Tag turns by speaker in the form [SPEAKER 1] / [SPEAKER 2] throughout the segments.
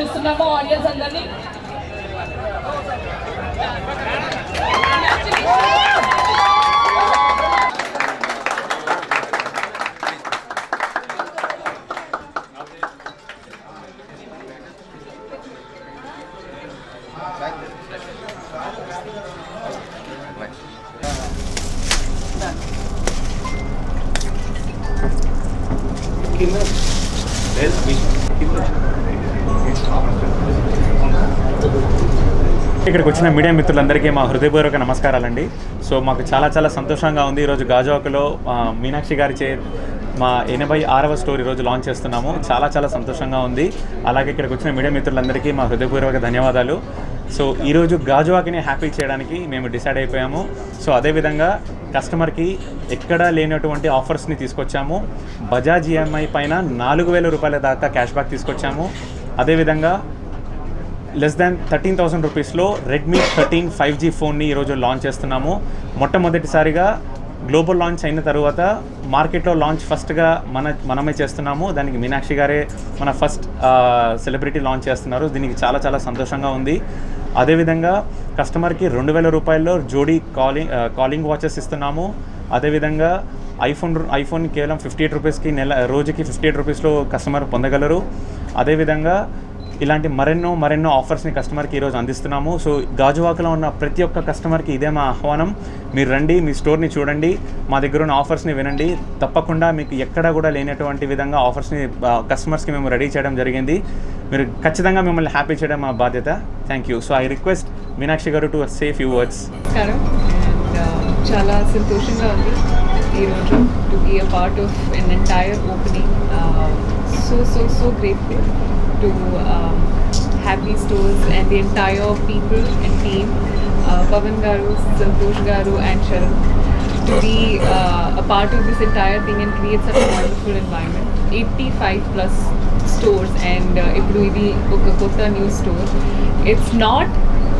[SPEAKER 1] చూస్తున్నాము ఆడియన్స్ అందరినీ.
[SPEAKER 2] ఇక్కడికి వచ్చిన మీడియా మిత్రులందరికీ మా హృదయపూర్వక నమస్కారాలండి. సో మాకు చాలా చాలా సంతోషంగా ఉంది. ఈరోజు గాజువాకలో మీనాక్షి గారి చే మా ఎనభై ఆరవ స్టోర్ ఈరోజు లాంచ్ చేస్తున్నాము. చాలా చాలా సంతోషంగా ఉంది. అలాగే ఇక్కడికి వచ్చిన మీడియా మిత్రులందరికీ మా హృదయపూర్వక ధన్యవాదాలు. సో ఈరోజు గాజువాకిని హ్యాపీ చేయడానికి మేము డిసైడ్ అయిపోయాము. సో అదేవిధంగా కస్టమర్కి ఎక్కడా లేనటువంటి ఆఫర్స్ని తీసుకొచ్చాము. బజాజ్ ఈఎంఐ పైన నాలుగు వేల రూపాయల దాకా క్యాష్ బ్యాక్ తీసుకొచ్చాము. అదేవిధంగా లెస్ దాన్ థర్టీన్ థౌసండ్ రూపీస్లో రెడ్మీ థర్టీన్ ఫైవ్ జీ ఫోన్ని ఈరోజు లాంచ్ చేస్తున్నాము. మొట్టమొదటిసారిగా గ్లోబల్ లాంచ్ అయిన తర్వాత మార్కెట్లో లాంచ్ ఫస్ట్గా మన మనమే చేస్తున్నాము. దానికి మీనాక్షి గారే మన ఫస్ట్ సెలబ్రిటీ లాంచ్ చేస్తున్నారు. దీనికి చాలా చాలా సంతోషంగా ఉంది. అదేవిధంగా కస్టమర్కి రెండు వేల రూపాయల్లో జోడీ కాలింగ్ కాలింగ్ వాచెస్ ఇస్తున్నాము. అదేవిధంగా ఐఫోన్ ఐఫోన్ కేవలం ఫిఫ్టీ ఎయిట్ రూపీస్కి నెల రోజుకి ఫిఫ్టీ ఎయిట్ రూపీస్లో కస్టమర్ పొందగలరు. అదేవిధంగా ఇలాంటి మరెన్నో మరెన్నో ఆఫర్స్ని కస్టమర్కి ఈరోజు అందిస్తున్నాము. సో గాజువాకలో ఉన్న ప్రతి ఒక్క కస్టమర్కి ఇదే మా ఆహ్వానం. మీరు రండి మీ స్టోర్ని చూడండి మా దగ్గర ఉన్న ఆఫర్స్ని వినండి. తప్పకుండా మీకు ఎక్కడా కూడా లేనటువంటి విధంగా ఆఫర్స్ని కస్టమర్స్కి మేము రెడీ చేయడం జరిగింది. మీరు ఖచ్చితంగా మిమ్మల్ని హ్యాపీ చేయడం మా బాధ్యత. Thank you so I request Meenakshi garu to say
[SPEAKER 3] few words చాలా సంతోషంగా ఉంది ఈరోజు to be a part of an entire opening so, so, so grateful to um, have these stores and the entire people and team, uh, Pavan Garu, Santosh Garu and Sharan to be uh, a part of this entire thing and create such a wonderful environment. 85 plus stores and uh, Ipudu Idi Kotta new store. It's not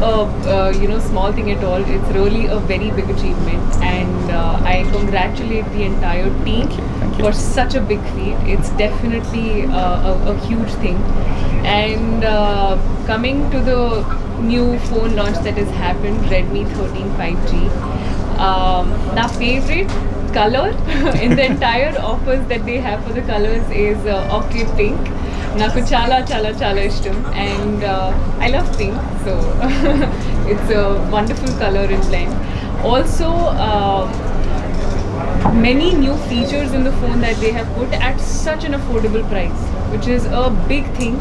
[SPEAKER 3] a, uh, you know small thing at all. It's really a very big achievement, and uh, I congratulate the entire team
[SPEAKER 2] Thank you. Thank you.
[SPEAKER 3] for such a big feat. It's definitely uh, a, a, huge thing. And uh, coming to the new phone launch that has happened, Redmi 13 5G. Um, my favorite color in the entire offers that they have for the colors is uh, orchid pink నాకు చాలా చాలా చాలా ఇష్టం and I love pink so it's wonderful colour in blend also many new features in the phone that they have put at such an affordable price which is a big thing